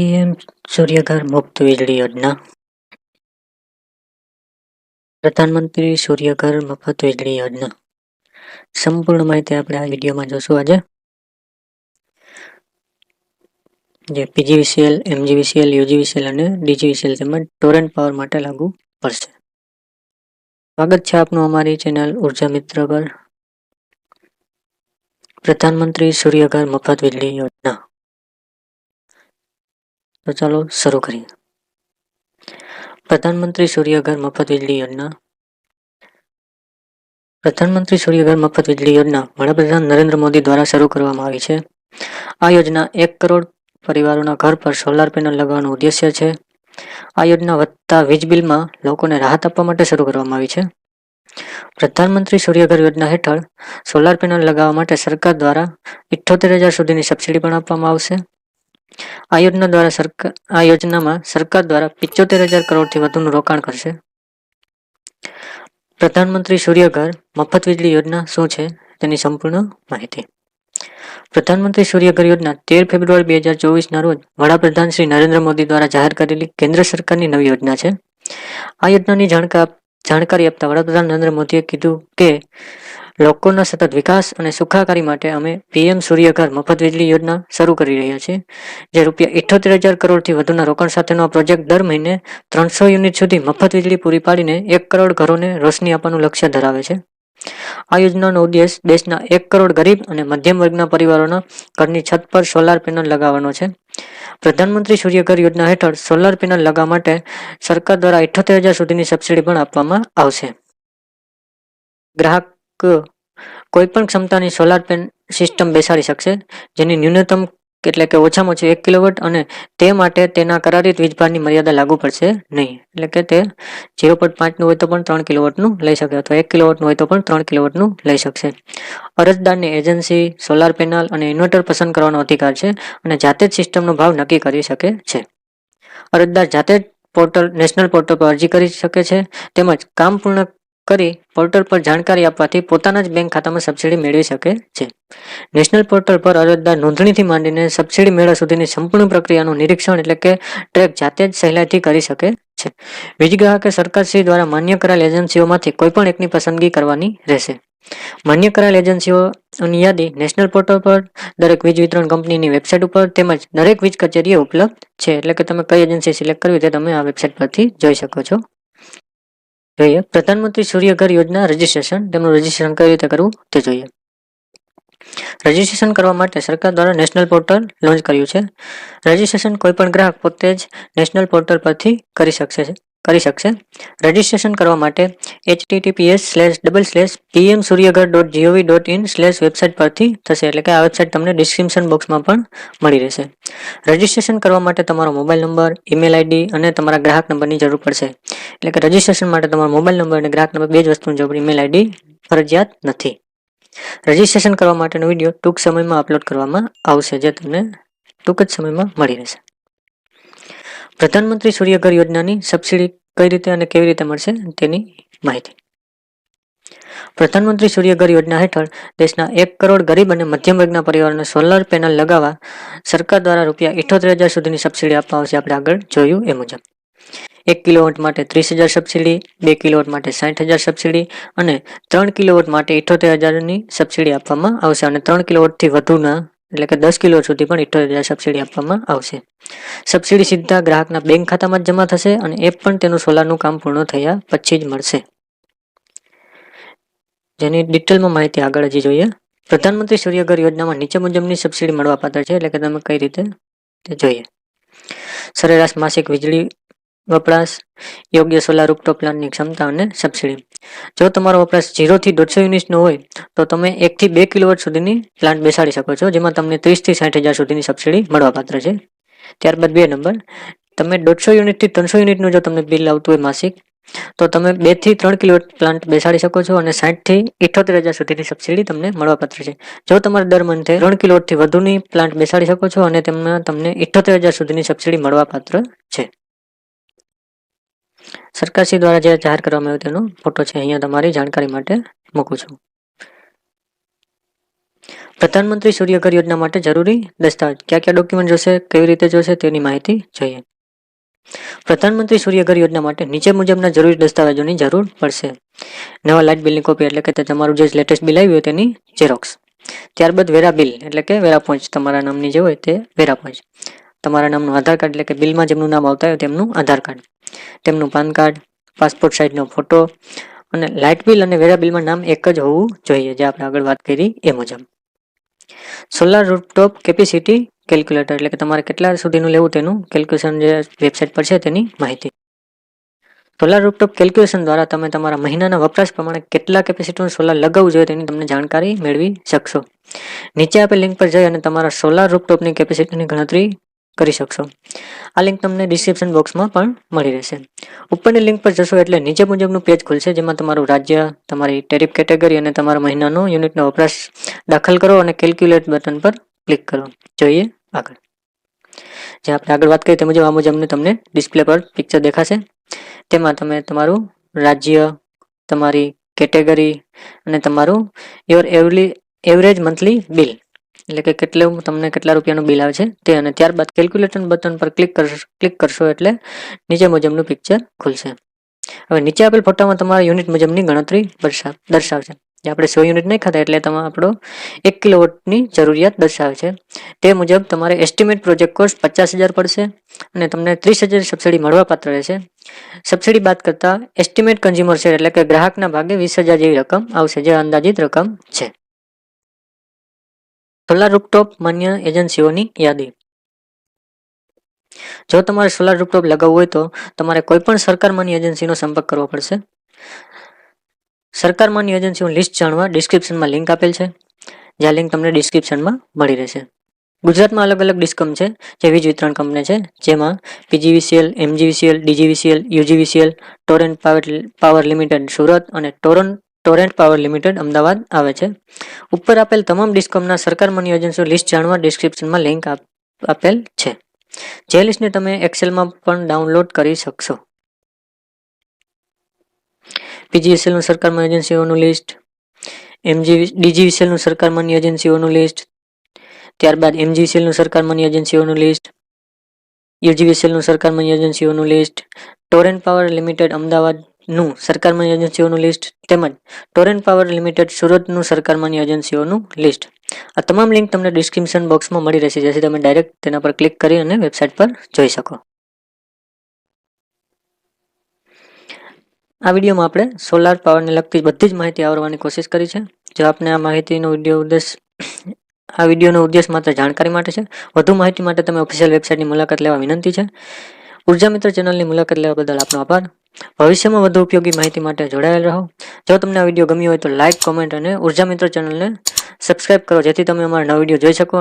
PM Suryaghar મુક્ત વીજળી યોજના. પ્રધાનમંત્રી સૂર્યઘર મફત વીજળી યોજના. સંપૂર્ણ માહિતી આપણે આ વિડીયોમાં જોશું આજે. જે પીજીવીસીએલ, એમજીવીસીએલ, યુજીવીસીએલ અને ડીજીવીસીએલ તેમજ ટોરેન્ટ પાવર માટે લાગુ પડશે. સ્વાગત છે આપનું અમારી ચેનલ ઊર્જા મિત્ર પર. પ્રધાનમંત્રી સૂર્યઘર મફત વીજળી યોજના. તો ચાલો શરૂ કરીએ. પ્રધાનમંત્રી સૂર્યઘર મફત વીજળી યોજના. પ્રધાનમંત્રી સૂર્યઘર મફત વીજળી યોજના વડાપ્રધાન નરેન્દ્ર મોદી દ્વારા શરૂ કરવામાં આવી છે. આ યોજના એક કરોડ પરિવારોના ઘર પર સોલાર પેનલ લગાવવાનો ઉદ્દેશ્ય છે. આ યોજના વધતા વીજ બિલમાં લોકોને રાહત આપવા માટે શરૂ કરવામાં આવી છે. પ્રધાનમંત્રી સૂર્યઘર યોજના હેઠળ સોલાર પેનલ લગાવવા માટે સરકાર દ્વારા ઇઠ્ઠોતેર હજાર સુધીની સબસિડી પણ આપવામાં આવશે. આ યોજના દ્વારા સરકાર આ યોજનામાં સરકાર દ્વારા પિચોતેર હજાર કરોડથી વધુનું રોકાણ કરશે. પ્રધાનમંત્રી સૂર્યઘર મફત વીજળી યોજના શું છે? તેની સંપૂર્ણ માહિતી. પ્રધાનમંત્રી સૂર્યઘર યોજના તેર ફેબ્રુઆરી બે હજાર ચોવીસના રોજ વડાપ્રધાન શ્રી નરેન્દ્ર મોદી દ્વારા જાહેર કરેલી કેન્દ્ર સરકારની નવી યોજના છે. આ યોજનાની જાણકાર આપતા વડાપ્રધાન નરેન્દ્ર મોદીએ કીધું કે લોકોના સતત વિકાસ અને સુખાકારી માટે અમે પીએમ સૂર્યઘર મફત વીજળી યોજના શરૂ કરી રહ્યા છીએ, જે રૂપિયા ઇઠોતેર હજાર કરોડથી વધુના રોકાણ સાથેનો આ પ્રોજેક્ટ દર મહિને ત્રણસો યુનિટ સુધી મફત વીજળી પૂરી પાડીને એક કરોડ ઘરોને રોશની આપવાનું લક્ષ્ય ધરાવે છે. આ યોજનાનો ઉદ્દેશ દેશના એક કરોડ ગરીબ અને મધ્યમ વર્ગના પરિવારોના ઘરની છત પર સોલાર પેનલ લગાવવાનો છે. પ્રધાનમંત્રી સૂર્યઘર યોજના હેઠળ સોલાર પેનલ લગાવવા માટે સરકાર દ્વારા ઇઠોતેર હજાર સુધીની સબસિડી પણ આપવામાં આવશે. ગ્રાહક કોઈપણ ક્ષમતાની સોલાર પેન સિસ્ટમ બેસાડી શકશે, જેની ન્યૂનતમ એટલે કે ઓછામાં ઓછી એક કિલોવોટ અને તે માટે તેના કરારિત વીજભારની મર્યાદા લાગુ પડશે નહીં. એટલે કે તે ઝીરો પોઈન્ટ પાંચનું હોય તો પણ ત્રણ કિલોવોટનું લઈ શકે અથવા એક કિલોવોટનું હોય તો પણ ત્રણ કિલોવોટનું લઈ શકશે. અરજદારની એજન્સી સોલાર પેનલ અને ઇન્વર્ટર પસંદ કરવાનો અધિકાર છે અને જાતે જ સિસ્ટમનો ભાવ નક્કી કરી શકે છે. અરજદાર જાતે જ પોર્ટલ નેશનલ પોર્ટલ પર અરજી કરી શકે છે તેમજ કામ પૂર્ણ કરી પોર્ટલ પર જાણકારી આપવાથી પોતાના જ બેંક ખાતામાં સબસિડી મેળવી શકે છે. નેશનલ પોર્ટલ પર અરજદાર નોંધણીથી માંડીને સબસિડી મેળવવા સુધીની સંપૂર્ણ પ્રક્રિયાનું નિરીક્ષણ એટલે કે ટ્રેક જાતે જ સહેલાઈથી કરી શકે છે. વીજ ગ્રાહકે સરકારશ્રી દ્વારા માન્ય કરાયેલ એજન્સીઓમાંથી કોઈપણ એકની પસંદગી કરવાની રહેશે. માન્ય કરાયેલ એજન્સીઓની યાદી નેશનલ પોર્ટલ પર દરેક વીજ વિતરણ કંપનીની વેબસાઇટ ઉપર તેમજ દરેક વીજ કચેરીએ ઉપલબ્ધ છે. એટલે કે તમે કઈ એજન્સી સિલેક્ટ કરવી તે તમે આ વેબસાઇટ પરથી જોઈ શકો છો. જોઈએ પ્રધાનમંત્રી સૂર્યઘર યોજના રજીસ્ટ્રેશન, તેમનું રજીસ્ટ્રેશન કઈ રીતે કરવું તે જોઈએ. રજીસ્ટ્રેશન કરવા માટે સરકાર દ્વારા નેશનલ પોર્ટલ લોન્ચ કર્યું છે. રજીસ્ટ્રેશન કોઈપણ ગ્રાહક પોતે જ નેશનલ પોર્ટલ પરથી કરી શકશે કરી શકશે. રજીસ્ટ્રેશન કરવા માટે HTTPS slash double slash PM Suryaghar dot GOV dot in slash website પરથી થશે. એટલે કે આ વેબસાઇટ તમને ડિસ્ક્રિપ્શન બોક્સમાં પણ મળી રહેશે. રજીસ્ટ્રેશન કરવા માટે તમારો મોબાઈલ નંબર ઈમેલ આઈડી અને તમારા ગ્રાહક નંબરની જરૂર પડશે. એટલે કે રજીસ્ટ્રેશન માટે તમારો મોબાઈલ નંબર અને ગ્રાહક નંબર બે જ વસ્તુની જરૂર ઈમેલ આઈડી ફરજિયાત નથી. રજીસ્ટ્રેશન કરવા માટેનો વીડિયો ટૂંક સમયમાં અપલોડ કરવામાં આવશે, જે તમને ટૂંક જ સમયમાં મળી રહેશે. પ્રધાનમંત્રી સૂર્યઘર યોજનાની સબસિડી કઈ રીતે અને કેવી રીતે મળશે તેની માહિતી. પ્રધાનમંત્રી સૂર્યઘર યોજના હેઠળ દેશના એક કરોડ ગરીબ અને મધ્યમ વર્ગના પરિવારોને સોલર પેનલ લગાવવા સરકાર દ્વારા રૂપિયા ઇઠોતેર હજાર સુધીની સબસિડી આપવામાં આવશે. આપણે આગળ જોયું એ મુજબ. એક કિલોવોટ માટે ત્રીસ હજાર સબસિડી, બે કિલોવોટ માટે સાઠ હજાર સબસિડી અને ત્રણ કિલોવોટ માટે ઇઠોતેર હજારની સબસિડી આપવામાં આવશે અને ત્રણ કિલોવોટથી વધુના એટલે કે દસ કિલો સુધી પણ ઇઠોતેર હજાર સબસિડી આપવામાં આવશે. સબસિડી સીધા ગ્રાહકના બેંક ખાતામાં જ જમા થશે અને એ પણ તેનું સોલારનું કામ પૂર્ણ થયા પછી જ મળશે. જેની ડિટેલમાં માહિતી આગળ હજી જોઈએ. પ્રધાનમંત્રી સૂર્યઘર યોજનામાં નીચે મુજબની સબસિડી મળવાપાત્ર છે, એટલે કે તમે કઈ રીતે તે જોઈએ. સરેરાશ માસિક વીજળી વપરાશ, યોગ્ય સોલાર રૂપટોપ પ્લાન્ટની ક્ષમતા અને સબસિડી જો તમારો વપરાશ જીરોથી દોઢસો યુનિટનો હોય, તો તમે એકથી બે કિલોવોટ સુધીની પ્લાન્ટ બેસાડી શકો છો, જેમાં તમને ત્રીસથી સાઠ હજાર સુધીની સબસિડી મળવાપાત્ર છે. ત્યારબાદ બે નંબર, તમે દોઢસો યુનિટથી ત્રણસો યુનિટનું જો તમને બિલ આવતું હોય માસિક, તો તમે બેથી ત્રણ કિલો પ્લાન્ટ બેસાડી શકો છો અને સાઠથી ઇઠોતેર હજાર સુધીની સબસિડી તમને મળવાપાત્ર છે. જો તમારે દર મંથે ત્રણ કિલોથી વધુની પ્લાન્ટ બેસાડી શકો છો અને તેમાં તમને ઇઠોતેર હજાર સુધીની સબસિડી મળવાપાત્ર છે. સરકારશ્રી દ્વારા જે જાહેર કરવામાં આવ્યું તેનો ફોટો છે, અહીંયા તમારી જાણકારી માટે મૂકું છું. પ્રધાનમંત્રી સૂર્યઘર યોજના માટે જરૂરી દસ્તાવેજ. કયા કયા ડોક્યુમેન્ટ જોશે, કેવી રીતે જોશે તેની માહિતી જોઈએ. પ્રધાનમંત્રી સૂર્યઘર યોજના માટે નીચે મુજબના જરૂરી દસ્તાવેજોની જરૂર પડશે. નવા લાઇટ બિલની કોપી એટલે કે તમારું જે લેટેસ્ટ બિલ આવ્યું હોય તેની ઝેરોક્સ ત્યારબાદ વેરા બિલ એટલે કે વેરા પંચ. તમારા નામની જે હોય તે વેરા પહોંચ તમારા નામનું આધાર કાર્ડ એટલે કે બિલમાં જેમનું નામ આવતા હોય તેમનું આધાર કાર્ડ. તેમનું પાન કાર્ડ, પાસપોર્ટ સાઇઝનો ફોટો અને લાઇટ બિલ અને વેરા બિલમાં નામ એક જ હોવું જોઈએ, જે આપણે આગળ વાત કરી એ મુજબ. સોલાર રૂપટોપ કેપેસિટી કેલ્ક્યુલેટર એટલે કે તમારે કેટલા સુધીનું લેવું તેનું કેલ્ક્યુલેશન જે વેબસાઇટ પર છે તેની માહિતી. સોલાર રૂપટોપ કેલ્ક્યુલેશન દ્વારા તમે તમારા મહિનાના વપરાશ પ્રમાણે કેટલા કેપેસિટીનું સોલાર લગાવવું જોઈએ તેની તમને જાણકારી મેળવી શકશો. નીચે આપેલ લિંક પર જઈ અને તમારા સોલાર રૂપટોપની કેપેસિટીની ગણતરી કરી શકશો. આ લિંક તમને ડિસ્ક્રિપ્શન બોક્સમાં પણ મળી રહેશે. ઉપરની લિંક પર જશો એટલે નીચે મુજબનું પેજ ખુલશે, જેમાં તમારું રાજ્ય, તમારી ટેરિફ કેટેગરી અને તમારા મહિનાનો યુનિટનો વપરાશ દાખલ કરો અને કેલ્ક્યુલેટ બટન પર ક્લિક કરો. જોઈએ આગળ. જે આપણે આગળ વાત કરી તે મુજબ આ મુજબનું તમને ડિસ્પ્લે પર પિક્ચર દેખાશે. તેમાં તમે તમારું રાજ્ય, તમારી કેટેગરી અને તમારું યોર એવલી એવરેજ મંથલી બિલ એટલે કે કેટલું તમને કેટલા રૂપિયાનું બિલ આવે છે તે અને ત્યારબાદ કેલ્ક્યુલેટર બટન પર ક્લિક કરશો ક્લિક કરશો એટલે નીચે મુજબનું પિક્ચર ખુલશે. હવે નીચે આપેલ ફોટામાં તમારા યુનિટ મુજબની ગણતરી દર્શાવ દર્શાવશે. જે આપણે સો યુનિટ નહીં ખાતા એટલે તમારે આપણો એક કિલોવોટની જરૂરિયાત દર્શાવે છે. તે મુજબ તમારે એસ્ટિમેટ પ્રોજેક્ટ કોસ્ટ પચાસ હજાર પડશે અને તમને ત્રીસ હજાર સબસિડી મળવાપાત્ર રહેશે. સબસિડી બાદ કરતાં એસ્ટિમેટ કન્ઝ્યુમર શેર એટલે કે ગ્રાહકના ભાગે વીસ હજાર જેવી રકમ આવશે, જે અંદાજિત રકમ છે. સોલાર રૂપટોપ માન્ય એજન્સીઓની યાદી. જો તમારે સોલાર રૂપટોપ લગાવવું હોય તો તમારે કોઈ પણ સરકાર માન્ય એજન્સીનો સંપર્ક કરવો પડશે. સરકાર માન્ય એજન્સીઓની લિસ્ટ જાણવા ડિસ્ક્રિપ્શનમાં લિંક આપેલ છે, જ્યાં લિંક તમને ડિસ્ક્રિપ્શનમાં મળી રહેશે. ગુજરાતમાં અલગ અલગ ડિસ્કમ છે, જે વીજ વિતરણ કંપની છે, જેમાં PGVCL, MGVCL, DGVCL, UGVCL, Torrent Power Limited, Surat અને ટોરન ટોરેન્ટ પાવર લિમિટેડ અમદાવાદ આવે છે. ઉપર આપેલ તમામ ડિસ્કોમના સરકાર મની એજન્સીઓ લિસ્ટ જાણવા ડિસ્ક્રિપ્શનમાં લિંક આપેલ છે. જે લિસ્ટને તમે એક્સેલમાં પણ ડાઉનલોડ કરી શકશો. પીજીએસએલનું સરકાર મની એજન્સીઓનું લિસ્ટ એમજી ડીજીવીસીએલનું સરકાર મની એજન્સીઓનું લિસ્ટ, ત્યારબાદ એમજીસીએલનું સરકાર મની એજન્સીઓનું લિસ્ટ, યુજીવીસીએલનું સરકાર મની એજન્સીઓનું લિસ્ટ, ટોરેન્ટ પાવર લિમિટેડ અમદાવાદનું સરકાર માન્ય એજન્સીઓનું લિસ્ટ તેમજ ટોરેન્ટ પાવર લિમિટેડ સુરતનું સરકારમાન્ય એજન્સીઓનું લિસ્ટ. આ તમામ લિંક તમને ડિસ્ક્રિપ્શન બોક્સમાં મળી રહેશે, જેથી તમે ડાયરેક્ટ તેના પર ક્લિક કરી અને વેબસાઇટ પર જોઈ શકો. આ વિડીયોમાં આપણે સોલાર પાવરને લગતી બધી જ માહિતી આવરવાની કોશિશ કરી છે. જો આપને આ માહિતીનો વીડિયો ઉદ્દેશ, આ વિડીયોનો ઉદ્દેશ માત્ર જાણકારી માટે છે, વધુ માહિતી માટે તમે ઓફિશિયલ વેબસાઇટની મુલાકાત લેવા વિનંતી છે. ઊર્જા મિત્ર ચેનલની મુલાકાત લેવા બદલ આપનો આભાર. ભવિષ્યમાં વધુ ઉપયોગી માહિતી માટે જોડાયેલ રહો. જો તમને આ વીડિયો ગમ્યો હોય તો લાઇક કોમેન્ટ અને ઊર્જા મિત્ર ચેનલને સબસ્ક્રાઇબ કરો, જેથી તમે અમારા નવા વીડિયો જોઈ શકો.